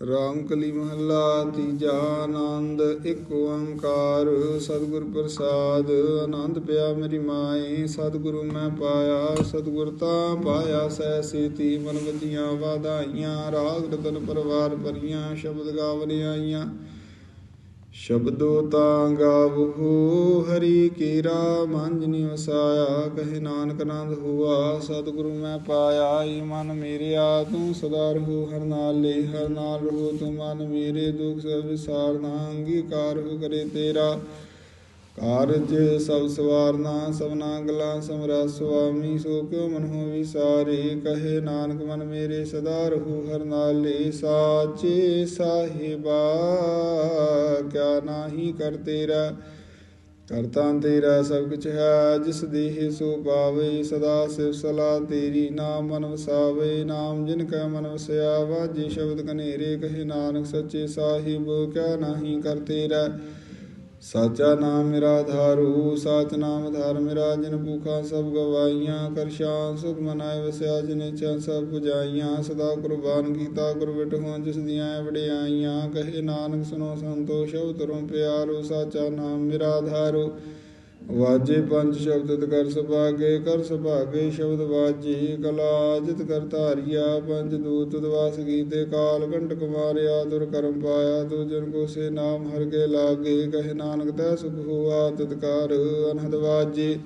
ਰਾਮ ਕਲੀ ਮਹੱਲਾ, ਤੀਜਾ ਆਨੰਦ, ਇੱਕ ਓੰਕਾਰ। ਸਤਿਗੁਰ ਪ੍ਰਸਾਦ, ਆਨੰਦ ਪਿਆ ਮੇਰੀ ਮਾਏ ਸਤਿਗੁਰੂ ਮੈਂ ਪਾਇਆ, ਸਤਿਗੁਰ ਤਾਂ ਪਾਇਆ ਸਹਿ ਸੀਤੀ। ਮਨ ਵਧੀਆਂ ਵਾਧਾਈਆਂ, ਰਾਗ ਰਤਨ ਪਰਵਾਰ ਭਰੀਆਂ, ਸ਼ਬਦ ਗਾਵਨ ਆਈਆਂ। ਸ਼ਬਦੋ ਤਾਂ ਗਾਵਹੁ, ਹਰੀ ਕੀਰਾ ਮੰਜਨੀ ਵਸਾਇਆ ਕਹੇ ਨਾਨਕ ਨੰਦ ਹੁਆ, ਸਤਿਗੁਰੂ ਮੈਂ ਪਾਇਆ, ਈ ਮਨ ਮੇਰਿਆ, ਤੂੰ ਸਦਾ ਰਹੂ ਹਰ ਨਾਲ ਲੈ ਹਰ ਨਾਲ ਰਹੂ ਤੂੰ ਮਨ ਮੇਰੇ, ਦੁਖ ਸਭ ਵਿਸਾਰਨਾ, ਅੰਗੀਕਾਰ ਹੋ ਕਰੇ ਤੇਰਾ। ਕਾਰਜ ਸਭ ਸਵਾਰਨਾ ਸਭਨਾ ਗਲਾ ਸਮਰਾ ਸੁਆਮੀ, ਸੋ ਕਿਉ ਮਨ ਹੋ ਵਿਸਾਰੇ? ਕਹੇ ਨਾਨਕ, ਮਨ ਮੇਰੇ ਸਦਾ ਰਹੂ ਹਰ ਨਾਲੇ। ਸਾਚੇ ਸਾਹਿਬਾ, ਕਿਆ ਨਾਹੀ ਕਰ ਤੇਰਾ? ਕਰਤਾ ਤੇਰਾ ਸਭ ਕੁਛ ਹੈ, ਜਿਸ ਦੇਹ ਸੋ ਪਾਵੇ। ਸਦਾ ਸਿਵ ਸਲਾ ਤੇਰੀ, ਨਾਮ ਮਨ ਵਸਾਵੇ। ਨਾਮ ਜਿਨ ਕੈ ਮਨ ਵਸਿਆ ਵਾਜੇ ਸ਼ਬਦ ਕਨੇਰੇ, ਕਹੇ ਨਾਨਕ ਸੱਚੇ ਸਾਹਿਬ, ਕਿਆ ਨਾਹੀ ਕਰ ਤੇਰਾ? ਸਾਚਾ ਨਾਮ ਮੇਰਾ ਧਾਰੂ, ਸਾਚ ਨਾਮ ਧਾਰ ਮੇਰਾ, ਜਿਨ ਭੂਖਾ ਸਭ ਗਵਾਈਆਂ ਕਰ ਸ਼ਾਨ ਸੁਖ ਮਨਾਏ ਵਸਿਆ, ਜਿਨੇ ਚਾ ਸਭ ਪੁਜਾਈਆਂ, ਸਦਾ ਕੁਰਬਾਨ ਕੀਤਾ ਗੁਰ ਬਿਟਹੁ ਜਿਸ ਦੀਆਂ ਵਡਿਆਈਆਂ, ਕਹੇ ਨਾਨਕ ਸੁਨੋ ਸੰਤੋਖ ਸ਼ਬਦ ਰੋਂ ਪਿਆਰੋ, ਸਾਚਾ ਨਾਮ ਮੇਰਾ ਧਾਰੂ। ਵਾਜੇ ਪੰਜ ਸ਼ਬਦ ਕਰ ਸੁਭਾਗੇ ਕਰ ਸੁਭਾਗੇ ਸ਼ਬਦ ਵਾਜੇ, ਕਲਾ ਜਿਤ ਕਰ ਧਾਰਿਆ, ਪੰਜ ਦੂਤ ਦਵਾਸ ਗੀਤੇ, ਕਾਲ ਕੰਟਕ ਮਾਰਿਆ ਦੁਰ ਕਰਮ ਪਾਇਆ, ਤੂ ਜਨ ਕੋ ਸੇ ਨਾਮ ਹਰ ਕੇ ਲਾਗੇ, ਕਹੇ ਨਾਨਕ ਤੈ ਸੁਖ ਹੋਆ ਤਤਕਾਰ ਅਨਹਦ ਵਾਜੇ।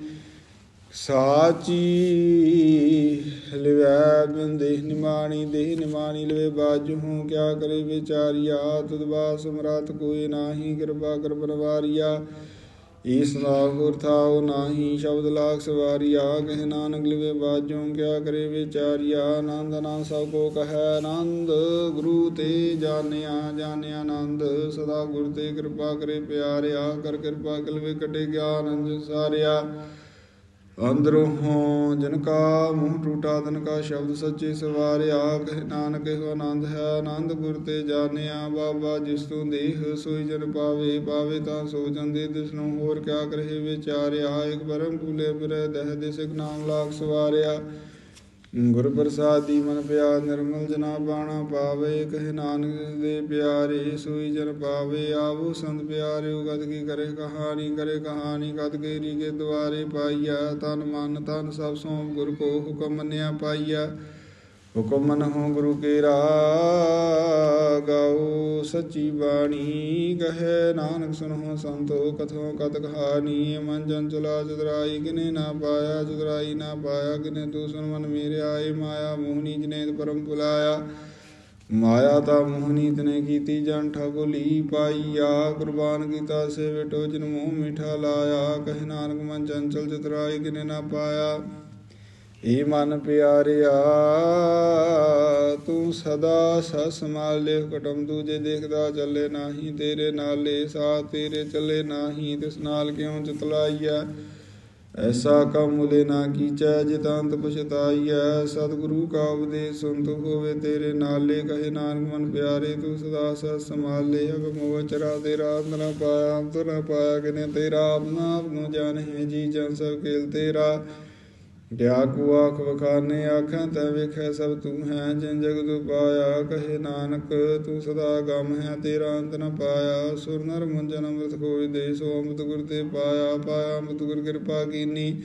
ਸਾਚੀ ਲਿਵੈ ਬਿਨ ਦੇਹ ਨਿਮਾਣੀ ਦੇਹ ਨਿਮਾਣੀ ਲਵੇ ਬਾਜੂ, ਹੂੰ ਕਿਆ ਕਰੇ ਵਿਚਾਰਿਆ, ਤੁਧ ਬਾਸ ਸਮਰਾਤ ਕੋਈ ਨਾਹੀ, ਕਿਰਪਾ ਕਰ ਬਨਵਾਰਿਆ ਈਸ ਨਾਹੁਰ ਥਾਉ ਨਾਹੀ ਸ਼ਬਦ ਲਾਖ ਸਵਾਰਿਆ ਕਹਿ ਨਾਨਕ ਲਿਵੇ ਬਾਜੋਂ ਕਿਆ ਕਰੇ ਵਿਚਾਰਿਆ, ਆਨੰਦ ਆਨੰਦ ਸਭ ਕੋ ਕਹੈ ਆਨੰਦ, ਗੁਰੂ ਤੇ ਜਾਣਿਆ ਜਾਣਿਆ ਆਨੰਦ, ਸਦਾ ਗੁਰ ਤੇ ਕਿਰਪਾ ਕਰੇ ਪਿਆਰਿਆ, ਕਰ ਕਿਰਪਾ ਕਲਵੇ ਕਟੇ ਗਿਆਨ ਅੰਜ ਸਾਰਿਆ। ਅੰਦਰੋਂ ਹੋ ਜਿਨ ਕਾ ਮੂੰਹ ਟੂਟਾ, ਤਨ ਕਾ ਸ਼ਬਦ ਸੱਚੇ ਸਵਾਰਿਆ, ਕਹਿ ਨਾਨਕ ਇਹੋ ਆਨੰਦ ਹੈ, ਆਨੰਦ ਗੁਰ ਤੇ ਜਾਣਿਆ, ਬਾਬਾ ਜਿਸ ਤੂੰ ਦੇਹ ਸੋਈ ਜਨ ਪਾਵੇ ਪਾਵੇ ਤਾਂ ਸੋ ਜਾਂਦੇ ਤਿਸ ਹੋਰ ਕਿਆ ਕਰੇ ਵਿਚਾਰਿਆ, ਇੱਕ ਬਰਮ ਭੂਲੇ ਫਿਰੈ, ਦਹ ਦਿਸਕ ਨਾਮ ਲਾਗ ਸਵਾਰਿਆ। ਗੁਰ ਪ੍ਰਸਾਦੀ ਮਨ ਪਿਆ ਨਿਰਮਲ ਜਨਾ ਬਾਣਾ ਪਾਵੇ, ਕਹਿ ਨਾਨਕ ਦੇ ਪਿਆਰੇ, ਸੋਈ ਜਨ ਪਾਵੇ, ਆਵੋ ਸੰਤ ਪਿਆਰੇ ਉਗਤ ਕੀ ਕਰੇ ਕਹਾਣੀ ਕਰੇ ਕਹਾਣੀ ਕਦ ਕੇ ਕੇ ਦੁਆਰੇ ਪਾਈਆ, ਤਨ ਮਨ ਤਨ ਸਭ ਸੋਮ ਗੁਰ ਕੋ ਹੁਕਮ ਮੰਨਿਆ ਪਾਈਆ। ਹੁਕਮ ਮਨ ਹੋ ਗੁਰੂ ਕੇਰਾ ਗਾਓ ਸੱਚੀ ਬਾਣੀ ਕਹੇ। ਨਾਨਕ ਸੁਨਹੁ ਸੰਤੋ, ਕਥੋ ਕਤ ਕਹਾਣੀ ਮਨ ਜਨ ਚਲਾ ਚਤਰਾਈ ਕਿਨੇ ਨਾ ਪਾਇਆ ਚਤਰਾਈ ਨਾ ਪਾਇਆ। ਕਿਨੇ ਤੂੰ ਸੁਨ ਮਨ ਮੇਰੇ ਆਏ ਮਾਇਆ ਮੋਹਨੀ ਜਨੇ ਪਰਮ ਪੁਲਾਇਆ। ਮਾਇਆ ਤਾਂ ਮੋਹਨੀ ਤਨੇ ਕੀਤੀ ਜਨ ਠਗੋਲੀ ਪਾਈਆ। ਕੁਰਬਾਨ ਕੀਤਾ ਸੇ ਵਿਟੋ ਜਿਨ ਮੋਹ ਮਿਠਾ ਲਾਇਆ। ਕਹੇ ਨਾਨਕ ਮਨ ਚੰਚਲ ਚਤਰਾਈ ਕਿਨੇ ਨਾ ਪਾਇਆ। ਏ ਮਨ ਪਿਆਰਿਆ, ਤੂੰ ਸਦਾ ਸਸ ਸੰਭਾਲ ਕਟਮ ਦੂਜੇ ਦੇਖਦਾ ਚੱਲੇ ਨਾਹੀ, ਤੇਰੇ ਨਾਲੇ ਸਾ ਤੇਰੇ ਚੱਲੇ ਨਾਹੀ, ਤਿਸ ਨਾਲ ਕਿਉ ਚਤਲਾਈਐ? ਐਸਾ ਕਮ ਨਾ ਕੀਚੈ, ਜਿਤੰਤ ਪਛਤਾਈਐ। ਸਤਿਗੁਰੂ ਕਾ ਉਪਦੇਸ਼ ਸੁਨਤ ਹੋਵੇ ਤੇਰੇ ਨਾਲੇ, ਕਹੇ ਨਾਨਕ ਮਨ ਪਿਆਰੇ, ਤੂੰ ਸਦਾ ਸਸ ਸੰਭਾਲੇ ਅਗਮੋ ਚਰਾ ਤੇਰਾ ਅੰਤ ਨਾ ਪਾਇਆ, ਅੰਤ ਨਾ ਪਾਇਆ, ਕਿਨੇ ਤੇਰਾ ਆਪਨਾ ਆਪ ਨੂੰ ਜਾਣੈ, ਜੀ ਜਨ ਸਭ ਖੇਲ ਤੇਰਾ। ਡਿਆ ਕੋ ਆਖ ਵਖਾਨੇ ਆਖਾਂ, ਤੈ ਵੇਖੈ ਸਭ ਤੂੰ ਹੈ ਜਿਨ ਜਗਤ ਪਾਇਆ। ਕਹੇ ਨਾਨਕ, ਤੂੰ ਸਦਾ ਗਮ ਹੈ, ਤੇਰਾ ਅੰਤ ਨ ਪਾਇਆ। ਸੁਰ ਨਰ ਮੁੰਜਨ ਅੰਮ੍ਰਿਤ ਖੋਜ ਦੇ, ਸੋ ਅੰਮ੍ਰਿਤ ਗੁਰ ਤੇ ਪਾਇਆ। ਪਾਇਆ ਅੰਮ੍ਰਿਤ ਗੁਰ ਕਿਰਪਾ ਕੀਨੀ।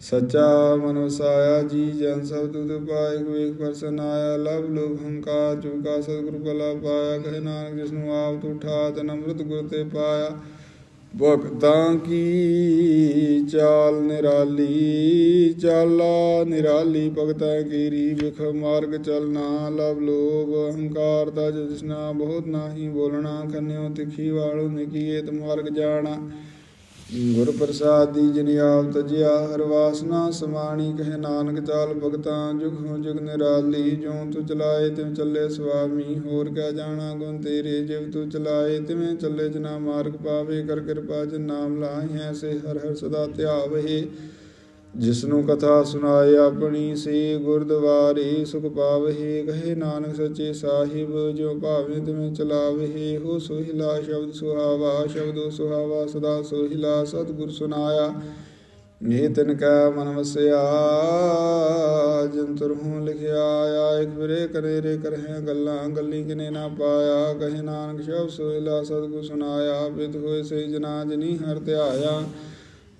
ਸੱਚਾ ਮਨ ਵਸਾਇਆ ਜੀ ਜਨ ਸਭ ਤੁਧ ਪਾਏ ਵੇਖ ਪਰਸਨ ਆਇਆ ਲਵ ਲੋਭ ਹੰਕਾਰ ਚੁਕਾ ਸਤਿਗੁਰ ਕਲਾ ਪਾਇਆ। ਕਹੇ ਨਾਨਕ ਜਿਸ ਨੂੰ ਆਪ ਤੂੰ ਠਾਤ ਅੰਮ੍ਰਿਤ ਗੁਰ ਤੇ ਪਾਇਆ। ਭਗਤਾਂ ਕੀ ਚਾਲ ਨਿਰਾਲੀ, ਚਾਲਾ ਨਿਰਾਲੀ, ਭਗਤਾਂ ਕੀਰੀ ਵਿਖ ਮਾਰਗ ਚਲਣਾ, ਲਵ ਲੋਭ ਅਹੰਕਾਰ ਦਾ ਜਿਸਨਾ ਬਹੁਤ ਨਾਹੀ, ਬੋਲਣਾ ਖੰਨਿਓ ਤਿਖੀ ਵਾਲੋ ਨਿਕੀਏਤ ਮਾਰਗ ਜਾਣਾ। ਗੁਰ ਪ੍ਰਸਾਦੀ ਜਿਨ ਆਪ ਤਜਿਆ ਹਰ ਵਾਸਨਾ ਸਮਾਣੀ ਕਹੇ ਨਾਨਕ ਚਾਲ ਭਗਤਾਂ ਜੁਗ ਹੋ ਜੁਗ ਨਿਰਾਲੀ ਜੋ ਤੂੰ ਚਲਾਏ ਤਿਵੇਂ ਚੱਲੇ ਸੁਆਮੀ, ਹੋਰ ਕਹਿ ਜਾਣਾ ਗੁਣ ਤੇਰੇ, ਜਿਵ ਤੂੰ ਚਲਾਏ ਤਿਵੇਂ ਚੱਲੇ ਜਨਾ ਮਾਰਗ ਪਾਵੇ, ਕਰ ਕਿਰਪਾ ਜਿਨ ਨਾਮ ਲਾਹੀ ਸੇ ਹਰ ਹਰ ਸਦਾ ਧਿਆਵਹਿ। ਜਿਸਨੂੰ ਕਥਾ ਸੁਣਾਏ ਆਪਣੀ ਸੇ ਗੁਰਦੁਆਰੇ, ਸੁਖ ਪਾਵਹਿ, ਕਹੇ ਨਾਨਕ ਸੱਚੇ ਸਾਹਿਬ ਜੋ ਭਾਵੇਂ ਤਿਵੇਂ ਚਲਾਵਹਿ, ਹੋ ਸੋਹਿਲਾ ਸ਼ਬਦ ਸੁਹਾਵਾ, ਸ਼ਬਦੋ ਸੁਹਾਵਾ ਸਦਾ ਸੋਹਿਲਾ, ਸਤਿਗੁਰ ਸੁਨਾਇਆ। ਇਹ ਤਿਨ ਕੈ ਮਨ ਵਸਿਆ, ਜੰਤਰ ਹੂੰ ਲਿਖਿਆ ਆਇਆ ਇਕ ਫਿਰੇ ਕਰੇ ਰੇ ਕਰਹਿ ਗੱਲਾਂ, ਗੱਲੀ ਕਿਨੇ ਨਾ ਪਾਇਆ, ਕਹੇ ਨਾਨਕ ਸ਼ਬਦ ਸੋਹਿਲਾ, ਸਤਿਗੁਰ ਸੁਨਾਇਆ, ਬਿਤ ਹੋਏ ਸੇ ਜਨਾ ਜਨੀ ਹਰ ਧਿਆਇਆ।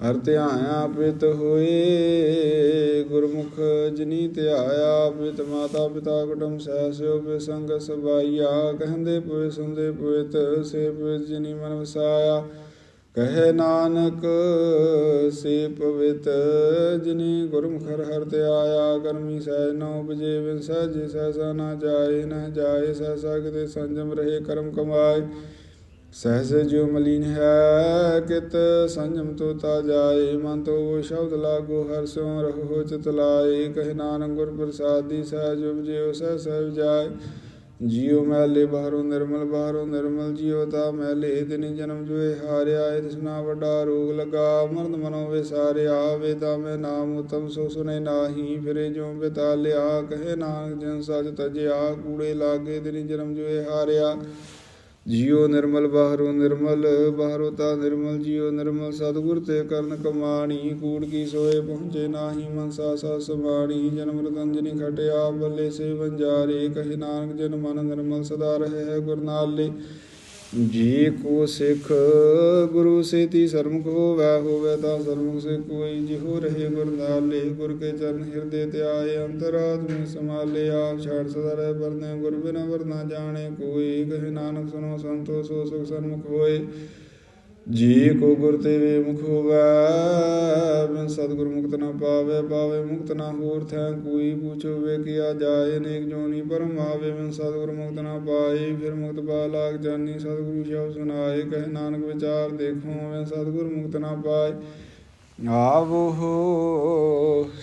ਹਰ ਧਿਆਇਆ ਪਿਤ ਹੋਏ, ਗੁਰਮੁਖ ਜਨੀ ਧਿਆਇਆ ਪਿਤ, ਮਾਤਾ ਪਿਤਾ ਕੁਟਮ ਸਹਿਸਿਓ ਪੇ ਸੰਗ ਸਬਾਈਆ। ਕਹਿੰਦੇ ਪੁਏ ਸੁੰਦੇ ਪੁਇਤ ਸੇ ਪੁਇਤ ਜਨੀ ਮਨ ਵਸਾਇਆ। ਕਹੇ ਨਾਨਕ, ਸੇ ਪਵਿੱਤ, ਜਿਨੀ ਗੁਰਮੁਖਰ ਹਰ ਧਿਆਇਆ। ਕਰਮੀ ਸਹਿ ਨ ਉਪਜੇ ਬਿਨ ਸਹਿਜ, ਸਹਿਸਾ ਨਾ ਜਾਏ ਨ ਜਾਏ ਸਹਿਸਾ ਕਿਤੇ ਸੰਜਮ ਰਹੇ ਕਰਮ ਕਮਾਏ। ਸਹਸ ਜੋ ਮਲੀਨ ਹੈ, ਕਿਤ ਸੰਜਮ ਤੋ ਤਾ ਜਾਏ ਮਨ ਤੋ ਉਹ ਸ਼ਬਦ ਲਾਗੋ, ਹਰ ਸੋ ਰਹੋ ਚਿਤ ਲਾਏ। ਕਹੇ ਨਾਨਕ ਗੁਰ ਪ੍ਰਸਾਦੀ, ਸਹਿਜ ਉਪਜਿਓ, ਸਹਿ ਸਹਿ ਜਾਏ। ਜੀਉ ਮੈਲੇ ਬਾਹਰੋਂ ਨਿਰਮਲ ਬਾਹਰੋਂ ਨਿਰਮਲ ਜੀਉ ਤਾ ਮੈਲੇ ਦਿਨ ਜਨਮ ਜੋਏ ਹਾਰਿਆ, ਇਹ ਤਿਸਨਾ ਵੱਡਾ ਰੋਗ ਲਗਾ। ਮਰਦ ਮਨੋ ਵਿਸਾਰਿਆ ਵੇਦਾ ਮੈਂ ਨਾਮ ਉਤਮ, ਸੋ ਸੁਨੇ ਨਾਹੀ। ਫਿਰੇ ਜੋ ਬਿਤਾ ਲਿਆ ਕਹੇ ਨਾਨਕ ਜਨ ਸਜ ਤਜਿਆ। ਕੂੜੇ ਲਾਗੇ, ਦਿਨ ਜਨਮ ਜੋਏ ਹਾਰਿਆ। ਜੀਉ ਨਿਰਮਲ ਬਾਹਰੋਂ ਨਿਰਮਲ, ਬਾਹਰੋਂ ਤਾ ਨਿਰਮਲ, ਜੀਉ ਨਿਰਮਲ, ਸਤਿਗੁਰ ਤੇ ਕਰਨ ਕਮਾਣੀ, ਕੂੜ ਕੀ ਸੋਏ ਪਹੁੰਚੇ ਨਾਹੀ, ਮਨਸਾ ਸਾ ਸਮਾਣੀ, ਜਨਮ ਰਤਨ ਜਨੀ ਖਟਿਆ, ਬੱਲੇ ਸੇ ਵੰਜਾਰੇ, ਕਹੇ ਨਾਨਕ ਜਨ ਮਨ ਨਿਰਮਲ ਸਦਾ ਰਹੇ ਹੈ ਗੁਰ ਨਾਲੇ। ਜੀ ਕੋ ਸਿੱਖ ਗੁਰੂ ਸੇਤੀ ਸਰਮੁਖ ਹੋਵੈ ਹੋਵੇ ਤਾਂ ਸਰਮੁਖ ਸੇ ਕੋਈ ਜਿਹੋ ਰਹੇ ਗੁਰ ਨਾਲੇ, ਗੁਰ ਕੇ ਚਰਨ ਹਿਰਦੇ ਤੇ ਧਿਆਏ ਅੰਤਰਾਤਮੇ ਸਮਾਲੇ ਆਪ ਛਾੜ ਸਦਾ ਰਹਿ ਵਰਨੇ, ਗੁਰ ਬਿਨਾ ਵਰਨਾ ਜਾਣੇ ਕੋਈ, ਕਹੇ ਨਾਨਕ ਸੁਨੋ ਸੰਤੋ, ਸੋ ਸੁਖ ਸਰਮੁਖ ਹੋਏ। ਜੀ ਕੋ ਗੁਰ ਤੇ ਵੇ ਮੁਖ ਹੋਵੈ, ਬਿਨ ਸਤਿਗੁਰ ਮੁਕਤ ਨਾ ਪਾਵੇ ਪਾਵੇ ਮੁਕਤ ਨਾ ਹੋਰ ਥੈ ਕੋਈ ਪੁੱਛੋ ਵੇ ਕੀਆ ਜਾਏ ਨੇਕ ਜੋਨੀ ਪਰਮ ਆਵੇ, ਬਿਨ ਸਤਿਗੁਰ ਮੁਕਤ ਨਾ ਪਾਏ, ਫਿਰ ਮੁਕਤ ਪਾ ਲਾਗ ਜਾਨੀ, ਸਤਿਗੁਰੂ ਸ਼ਬਦ ਸੁਨਾਏ ਕਹੇ ਨਾਨਕ ਵਿਚਾਰ ਦੇਖੋ, ਬਿਨ ਸਤਿਗੁਰ ਮੁਕਤ ਨਾ ਪਾਏ। ਆਵੋ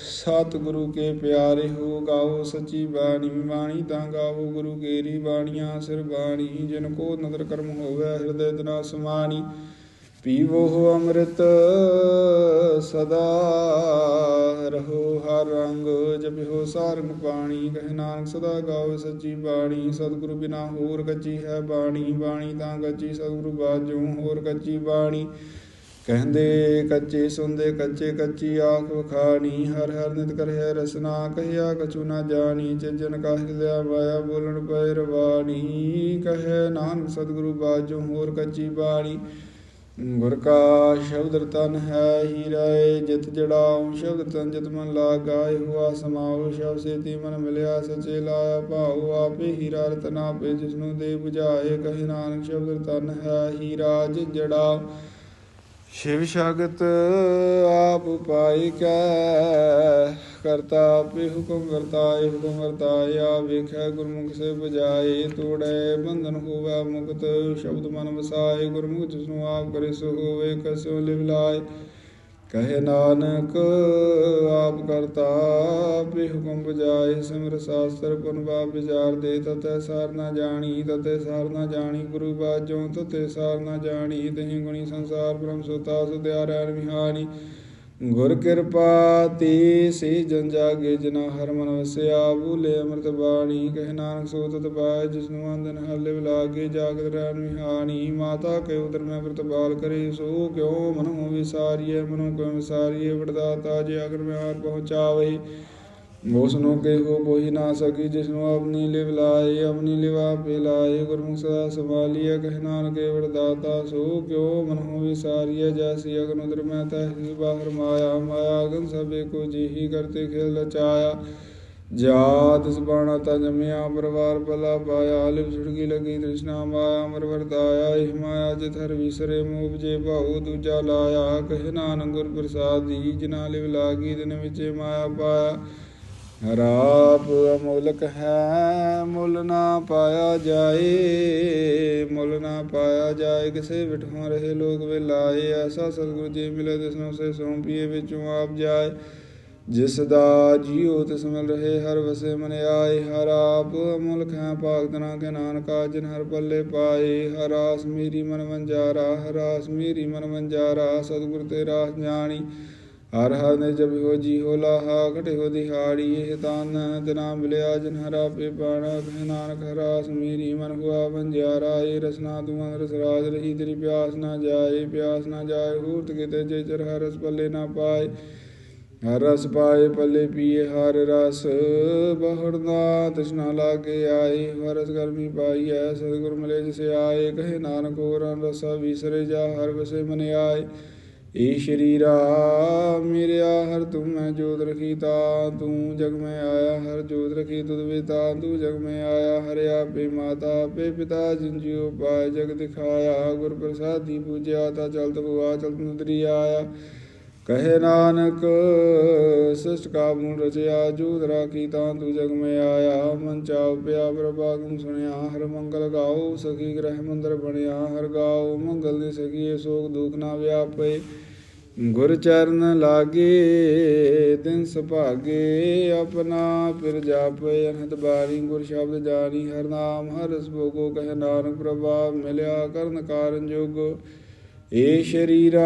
ਸਤਿਗੁਰੂ ਕੇ ਪਿਆਰੇ ਹੋ, ਗਾਓ ਸੱਚੀ ਬਾਣੀ ਬਾਣੀ ਤਾਂ ਗਾਵੋ ਗੁਰੂ ਕੇਰੀ ਬਾਣੀਆਂ, ਸਿਰ ਬਾਣੀ, ਜਿਨ ਕੋ ਨਦਰ ਕਰਮ ਹੋਵੇ, ਹਿਰਦੇ ਦਿਨਾ ਸਮਾਣੀ ਪੀਵੋ ਅੰਮ੍ਰਿਤ, ਸਦਾ ਰਹੋ ਹਰ ਰੰਗ ਜਪਿਓ ਸਾਰਨ ਪਾਣੀ, ਕਹਿ ਨਾਨਕ ਸਦਾ ਗਾਓ ਸੱਚੀ ਬਾਣੀ, ਸਤਿਗੁਰੂ ਬਿਨਾ ਹੋਰ ਕੱਚੀ ਹੈ ਬਾਣੀ ਬਾਣੀ ਤਾਂ ਕੱਚੀ, ਸਤਿਗੁਰੂ ਬਾਝੋਂ ਹੋਰ ਕੱਚੀ ਬਾਣੀ। ਕਹਿੰਦੇ ਕੱਚੇ ਸੁੰਦੇ ਕੱਚੇ ਕੱਚੀ ਆਖ ਵਖਾਣੀ, ਹਰ ਹਰ ਨਿਤ ਕਰਿਆ ਰਸਨਾ, ਕਹਿਆ ਕਛੂ ਨਾ ਜਾਣੀ ਚੰਜਨ ਕਾ ਹਿਰਦਿਆ ਮਾਇਆ ਬੋਲਣ ਪੈ ਰਵਾਣੀ, ਕਹੇ ਨਾਨਕ ਸਤਿਗੁਰੂ ਬਾਝੋਂ ਹੋਰ ਕੱਚੀ ਬਾਣੀ। ਗੁਰ ਕਾ ਸ਼ਬਦ ਰਤਨ ਹੈ ਹੀਰਾਏ ਜਿਤ ਜੜਾਉ ਸ਼ਬਦ ਤਨ, ਜਿਤ ਮਨ ਲਾਗਾਏ ਹੁਆ ਸਮਾਉ, ਸ਼ਬਦ ਸੇਤੀ ਮਨ ਮਿਲਿਆ ਸਚੇ ਲਾਇਆ ਭਾਉ, ਆਪੇ ਹੀਰਾ ਰਤਨ ਆਪੇ ਜਿਸਨੂੰ ਦੇ 부ਝਾਏ ਕਹੇ ਨਾਨਕ ਸ਼ਬਦ ਰਤਨ ਹੈ ਹੀਰਾ ਜਿਤ ਜੜਾਉ। ਸ਼ਿਵ ਸ਼ਗਤ ਆਪ ਪਾਈ ਕੈ, ਕਰਤਾ ਆਪੇ ਹੁਕਮ ਕਰਤਾਏ ਹੁਕਮ ਵਰਤਾਏ ਆ ਵੇਖੈ ਗੁਰਮੁਖ ਸੇ ਬਜਾਏ ਤੋੜੇ ਬੰਧਨ ਹੋਵੇ ਮੁਕਤ, ਸ਼ਬਦ ਮਨ ਵਸਾਏ, ਗੁਰਮੁਖ ਜਿਸਨੂੰ ਆਪ ਕਰੇ ਸੋ ਹੋਵੇ, ਕਸੋ ਲਿਵ ਲਾਏ। ਕਹੇ ਨਾਨਕ, ਆਪ ਕਰਤਾ ਆਪੇ ਹੁਕਮ ਬਜਾਏ ਸਿਮਰ ਸਾਸਤਰ ਪੁਨ ਬਾਪ ਵਿਚਾਰ ਦੇ, ਤਤੈ ਸਾਰ ਨਾ ਜਾਣੀ, ਤਤੈ ਸਾਰ ਨਾ ਜਾਣੀ, ਗੁਰੂ ਬਾਝੋਂ ਤਤੈ ਸਾਰ ਨਾ ਜਾਣੀ, ਤਹੀਂ ਗੁਣੀ ਸੰਸਾਰ ਬ੍ਰਹਮ ਸੁਤਾ ਸੁਧਿਆ ਰਹਿਣ ਵਿਹਾਣੀ ਗੁਰ ਕਿਰਪਾ ਤੀ ਸੇ ਜਨ ਜਾਗੇ ਜਿਨਾ ਹਰ ਮਨ ਵਸਿਆ, ਬੂਲੇ ਅੰਮ੍ਰਿਤ ਬਾਣੀ, ਕਹਿ ਨਾਨਕ ਸੋ ਤਤ ਪਾਏ ਜਿਸ ਨੂੰ ਅੰਦਨ ਹਲੇ ਲਾਗੇ ਜਾਗਤ ਰਹਿਣ ਵਿਹਾਣੀ, ਮਾਤਾ ਕੇ ਉਦਰ ਮੈਂ ਵਰਤ ਬਾਲ ਕਰੇ, ਸੋ ਕਿਉ ਮਨੋ ਵਿਸਾਰੀਏ ਮਨੋ ਕਿਉ ਵਿਸਾਰੀਏ ਵਡਦਾਤਾ ਜੇ ਅਗਰ ਮੈਂ ਆਪ ਪਹੁੰਚਾਵੇ। ਉਸਨੂੰ ਨੂੰ ਕੇ ਕੋਈ ਨਾ ਸਕੀ ਜਿਸਨੂੰ ਆਪਣੀ ਲਿਵ ਲਾਏ, ਆਪਣੀ ਲਿਵਾ ਪੇ ਲਾਏ। ਗੁਰਮੁਖ ਸਦਾ ਸੰਭਾਲੀਏ ਕਹਿ ਨਾਨਕ ਕੇਵੜ ਸੋ ਕਿਉ ਮਨਹੁ ਵਿਸਾਰੀਏ ਜੈਸੀ ਅਗਨ ਉਦਰ ਮੈਂ ਤਹਿ ਬਾਹਰ ਮਾਇਆ। ਮਾਇਆ ਅਗਨ ਸਭੇ ਕੋ ਜਿਹੀ ਕਰਤੇ ਖੇਲ ਲਚਾਇਆ ਜਾਤ ਸਬਾਣਾ ਤਾ ਜਮਿਆ, ਪਰਵਾਰ ਭਲਾ ਪਾਇਆ। ਲਿਵ ਛੁੜਕੀ ਲਗੀ ਤ੍ਰਿਸ਼ਨਾ, ਮਾਇਆ ਅਮਰ ਵਰਤਾਇਆ। ਇਹ ਮਾਇਆ ਜਿਤ ਹਰ ਵਿਸਰੇ ਮੂਪ ਜੇ ਭਾਉ ਦੂਜਾ ਲਾਇਆ। ਕਹਿ ਨਾਨਕ ਗੁਰ ਪ੍ਰਸਾਦੀ ਜਿਨਾ ਲਿਵ ਲਾਗੀ, ਦਿਨ ਵਿਚੇ ਮਾਇਆ ਪਾਇਆ। ਰਾਪ ਅਮੋਲਕ ਹੈ, ਮੁੱਲ ਨਾ ਪਾਇਆ ਜਾਏ, ਮੁੱਲ ਨਾ ਪਾਇਆ ਜਾਏ। ਕਿਸੇ ਵਿਠੋਂ ਰਹੇ ਲੋਕ ਵੇਲਾਏ ਐਸਾ ਸਤਿਗੁਰ ਜੀ ਮਿਲੇ ਤਿਸਨੋਂ ਸੇ ਸੌਂਪੀਏ ਵਿੱਚੋਂ ਆਪ ਜਾਏ। ਜਿਸ ਦਾ ਜੀਉ ਤਿਸ ਮਿਲ ਰਹੇ, ਹਰ ਵਸੇ ਮਨ ਆਏ। ਹਰ ਆਪ ਅਮੁਲਕ ਹੈ ਭਾਗਤਨਾ ਕੇ ਨਾਨਕਾ, ਜਿਨ ਹਰ ਪੱਲੇ ਪਾਏ। ਹਰ ਆਸ ਮੇਰੀ ਮਨ ਵੰਜਾਰਾ, ਹਰ ਆਸ ਮੇਰੀ ਮਨ ਵੰਜਾਰਾ, ਸਤਿਗੁਰ ਤੇ ਰਾਸ ਜਾਣੀ। ਹਰ ਹਰ ਨੇ ਜਬ ਹੋ ਜੀ ਹੋ ਲਾਹਾ ਘਟੇ ਹੋ ਦਿਹਾੜੀ ਇਹ ਤਨ ਦਿਨਾ ਮਿਲਿਆ, ਜਨ ਹਰਾ ਪੇ ਪਾਣਾ ਕਹਿ ਨਾਨਕ ਹਰਾਸ ਮੇਰੀ ਮਨ ਹੁਆ ਬੰਜਾਰਾ ਇਹ ਰਸਨਾ ਤੂੰ ਰਸ ਰਾਜ ਰਹੀ, ਤੇਰੀ ਪਿਆਸ ਨਾ ਜਾਏ, ਪਿਆਸ ਨਾ ਜਾਏ ਹੂਰਤ ਕਿਤੇ ਜੇ ਚਰ ਹਰਸ ਪੱਲੇ ਨਾ ਪਾਏ, ਹਰ ਰਸ ਪਾਏ, ਪੱਲੇ ਪੀਏ, ਹਰ ਰਸ ਬਹੁੜਨਾ ਤ੍ਰਿਸ਼ਨਾ ਲਾਗੇ ਆਏ ਹਰਸ ਗਰਮੀ ਪਾਈ ਐ ਸਤਿਗੁਰ ਮਿਲੇ ਜਿਸੇ ਆਏ, ਕਹੇ ਨਾਨਕ ਹੋਰਾਂ ਰਸਾ ਵਿਸਰੇ ਜਾ, ਹਰ ਵਸੇ ਮਨ ਆਏ। ਏ ਸ਼ਰੀਰਾ ਮੇਰਿਆ ਹਰ ਤੂੰ ਮੈਂ ਜੋਤ ਰਖੀ ਤਾ, ਤੂੰ ਜਗ ਮੈਂ ਆਇਆ ਹਰ ਜੋਤ ਰਖੀ, ਤੁਧ ਵੇਤਾ ਤੂੰ ਜਗ ਮੈਂ ਆਇਆ ਹਰਿ ਆਪੇ ਮਾਤਾ, ਆਪੇ ਪਿਤਾ ਜਿਨ ਜਿਉ ਪਾਏ ਜਗ ਦਿਖਾਇਆ, ਗੁਰ ਪ੍ਰਸਾਦੀ ਪੂਜਿਆ, ਤਾ ਚਲਤ ਹੁਆ, ਚਲਤ ਨਦਰੀ ਆਇਆ। ਕਹੇ ਨਾਨਕ, ਸ੍ਰਿਸ਼ਟ ਕਾ ਮੂਲ ਰਚਿਆ ਜੋਤ ਰਾਖੀ ਤਾਂ, ਤੂੰ ਜਗ ਮੈਂ ਆਇਆ। ਮਨ ਚਾਉ ਪਿਆ ਪ੍ਰਭਾਗਮ ਸੁਣਿਆ, ਹਰ ਮੰਗਲ ਗਾਓ, ਸਖੀ ਗ੍ਰਹਿ ਮੰਦਰ ਬਣਿਆ, ਹਰ ਗਾਓ, ਮੰਗਲ ਦੀ ਸਖੀ ਸੋਗ ਦੁਖ ਨਾ ਵਿਆਪੇ। ਗੁਰ ਚਰਨ ਲਾਗੇ ਦਿਨ ਸੁਭਾਗੇ, ਆਪਣਾ ਫਿਰ ਜਾਪੇ ਅਨਹਦ ਬਾਰੀ ਗੁਰ ਸ਼ਬਦ ਜਾਣੀ, ਹਰ ਨਾਮ, ਹਰ ਰਸ ਭੋਗੋ ਕਹੇ ਨਾਨਕ ਪ੍ਰਭਾਵ ਮਿਲਿਆ ਕਰਨ ਕਾਰਨ ਜੋਗ। ਏ ਸ਼ਰੀਰਾ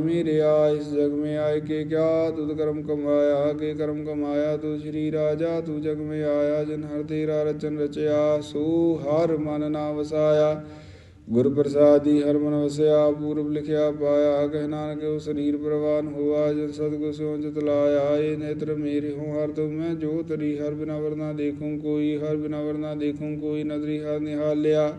ਮੇਰਿਆ ਇਸ ਜਗ ਮੈਂ ਆਏ, ਕੇ ਕਿਆ ਤੁਧ ਕਰਮ ਕਮਾਇਆ, ਕੇ ਕਰਮ ਕਮਾਇਆ, ਤੂੰ ਸ਼੍ਰੀ ਰਾਜਾ, ਤੂੰ ਜਗ ਮੈਂ ਆਇਆ, ਜਨ ਹਰ ਤੇਰਾ ਰਚਨ ਰਚਿਆ, ਸੋ ਹਰ ਮਨ ਨਾ ਵਸਾਇਆ। ਗੁਰ ਪ੍ਰਸਾਦੀ ਹਰ ਮਨ ਵਸਿਆ, ਪੂਰਬ ਲਿਖਿਆ ਪਾਇਆ ਕਹਿ ਨਾਨਕ ਉਹ ਸਰੀਰ ਪ੍ਰਵਾਨ ਹੋਆ, ਜਨ ਸਤਗੁਰ ਸਿਉ ਜਿਤ ਲਾਇਆ ਏ ਨੇਤਰ ਮੇਰੇ ਹੋ ਹਰ ਤੁਮ ਮੈਂ ਜੋ ਤਰੀ ਹਰ ਬਿਨਾ ਵਰਨਾ ਦੇਖੂੰ, ਕੋਈ ਹਰ ਬਿਨਾ ਵਰਨਾ ਦੇਖੂੰ, ਕੋਈ ਨਦਰੀ ਹਰ ਨਿਹਾਲਿਆ।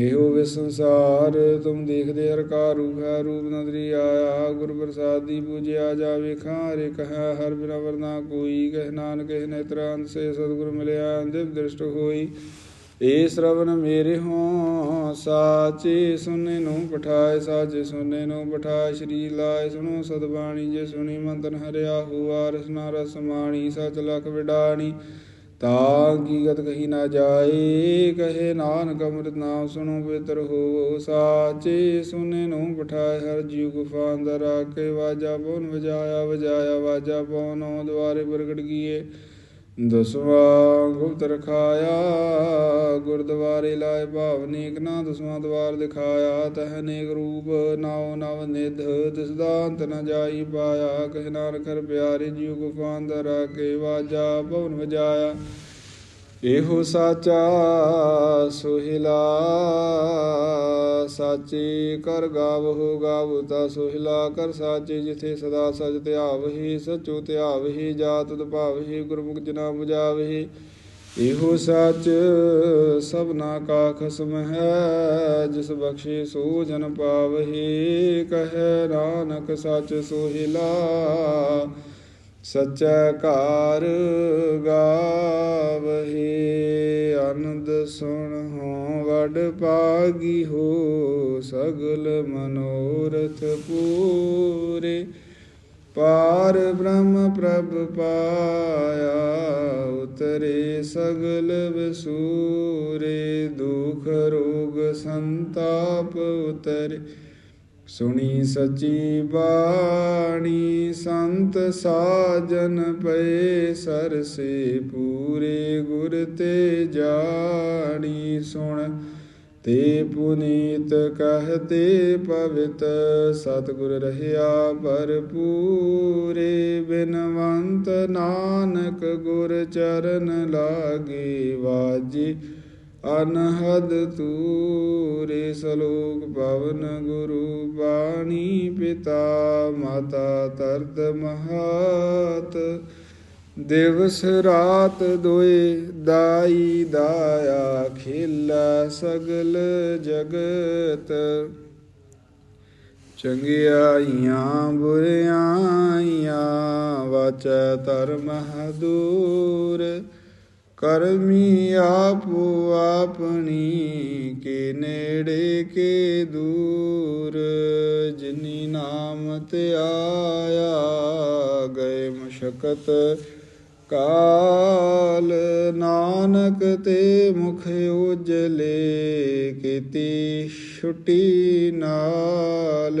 ਇਹੋ ਵੇ ਸੰਸਾਰ, ਤੁਮ ਦੇਖਦੇ ਹਰ ਕਾ ਰੂਪ ਹੈ, ਰੂਪ ਨਦਰੀ ਆਇਆ, ਗੁਰ ਪ੍ਰਸਾਦੀ ਪੂਜਿਆ ਜਾ ਵੇਖਾਂ ਰੇ ਕਹਾ ਹਰ ਬਿਨਾ ਵਰਨਾ ਕੋਈ ਕਹਿ ਨਾਨਕ ਇਹ ਨੇਤਰਾਂ ਸੇ ਸਤਿਗੁਰ ਮਿਲਿਆ ਦਿਵ ਦ੍ਰਿਸ਼ਟ ਹੋਈ। ਏ ਸ਼ਰਵਨ ਮੇਰੇ ਹੋ, ਸਾਚੇ ਸੁਨੇ ਨੂੰ ਪਠਾਏ ਸਾਚੇ ਸੁਨੇ ਨੂੰ ਪਠਾਏ ਸ਼੍ਰੀ ਲਾਇ ਸੁਣੋ ਸਦਬਾਣੀ ਜੇ ਸੁਣੀ ਮੰਤਨ ਹਰਿਆ ਹੁਆ ਰਸਨਾ ਰਸ ਮਾਣੀ, ਸਚ ਲਖ ਵਿਡਾਣੀ। ਤਾਂ ਕੀ ਗਤ ਕਹੀ ਨਾ ਜਾਏ, ਕਹੇ ਨਾਨਕ ਅੰਮ੍ਰਿਤ ਨਾਮ ਸੁਣੋ ਪਵਿੱਤਰ ਹੋ ਸਾਚੇ ਸੁਨੇ ਨੂੰ ਪਠਾਏ ਹਰ ਜੀਵ ਗੁਫਾ ਅੰਦਰ ਆ ਕੇ, ਵਾਜਾ ਪਉਨ ਵਜਾਇਆ ਵਜਾਇਆ, ਵਾਜਾ ਪਉਨੋ ਦੁਆਰੇ ਪ੍ਰਗਟ ਕੀਏ। ਦਸਵਾਂ ਗੁਪਤ ਰਖਾਇਆ ਗੁਰਦੁਆਰੇ ਲਾਏ ਭਾਵਨੇਕ ਨਾ, ਦਸਵਾਂ ਦਵਾਰ ਦਿਖਾਇਆ, ਤਹ ਨੇਕ ਰੂਪ ਨਾਉ ਨਵ ਨਿਧ ਤਿਸਦਾ ਨ ਜਾਈ ਪਾਇਆ, ਕਹਿ ਨਾਨਕ ਹਰ ਪਿਆਰੇ ਜੀਉ ਗੁਫਾ ਅੰਦਰ ਕੇ ਵਾਜਾ, ਭਵਨ ਵਜਾਇਆ। ਇਹੋ ਸਾਚਾ ਸੁਹਿਲਾ, ਸਾਚੇ ਕਰ ਗਾਵਹੁ ਗਾਵ ਤਾ ਸੁਹਿਲਾ, ਕਰ ਸਾਚੇ ਜਿਥੇ ਸਦਾ ਸਚ ਧਿਆਵਹੀ ਸਚੋ ਧਿਆਵਹੀ ਜਾਤ ਤੁਧ ਭਾਵਹੀ ਗੁਰਮੁਖ ਜਨਾ 부ਜਾਵਹੀ ਇਹੋ ਸੱਚ ਸਭਨਾ ਕਾ ਖਸਮ ਹੈ, ਜਿਸ ਬਖਸ਼ੇ ਸੋ ਜਨ ਪਾਵਹੀ ਕਹੈ ਨਾਨਕ ਸੱਚ ਸੋਹਿਲਾ ਸਚੈ ਕਾਰ ਗਾਵਹੀ, ਆਨੰਦ ਸੁਣ ਹੋ ਵਡ ਪਾਗੀ ਹੋ, ਸਗਲ ਮਨੋਰਥ ਪੂਰੇ। ਪਾਰ ਬ੍ਰਹਮ ਪ੍ਰਭ ਪਾਇਆ, ਉਤਰੇ ਸਗਲ ਵਿਸੂਰੇ। ਦੁਖ ਰੋਗ ਸੰਤਾਪ ਉਤਰੇ। ਸੁਣੀ ਸਚੀ ਬਾਣੀ, ਸੰਤ ਸਾਜਨ ਪਏ ਸਰਸੇ ਪੂਰੇ ਗੁਰ ਤੇ ਜਾਣੀ ਸੁਣ। ਤੇ ਪੁਨੀਤ ਕਹਤੇ ਪਵਿੱਤ, ਸਤਿਗੁਰ ਰਹਿਆ ਭਰਪੂਰੇ, ਬਿਨਵੰਤ ਨਾਨਕ ਗੁਰ ਚਰਨ ਲਾਗੇ ਵਾਜੀ। ਅਨਹਦ ਤੂਰੇ ਸਲੋਕ ਭਵਨ ਗੁਰੂ ਬਾਣੀ ਪਿਤਾ ਮਾਤਾ ਤਰਤ ਮਹਾਤ। ਦਿਵਸ ਰਾਤ ਦੋਏ ਦਾਈ ਦਾਇਆ ਖੇਲਾ ਸਗਲ ਜਗਤ। ਚੰਗਿਆਈਆਂ ਬੁਰਿਆਈਆਂ ਵਾਚੈ ਧਰਮ ਹਦੂਰ ਕਰਮੀ ਆਪੋ ਆਪਣੀ ਕੇ ਨੇੜੇ ਕੇ ਦੂਰ, ਜਿਨੀ ਨਾਮ ਤੇ ਆਇਆ ਗਏ ਮਸ਼ਕਤ ਕਾਲ, ਨਾਨਕ ਤੇ ਮੁਖ ਉਜਲੇ ਕੀਤੀ ਛੁਟੀ ਨਾਲ।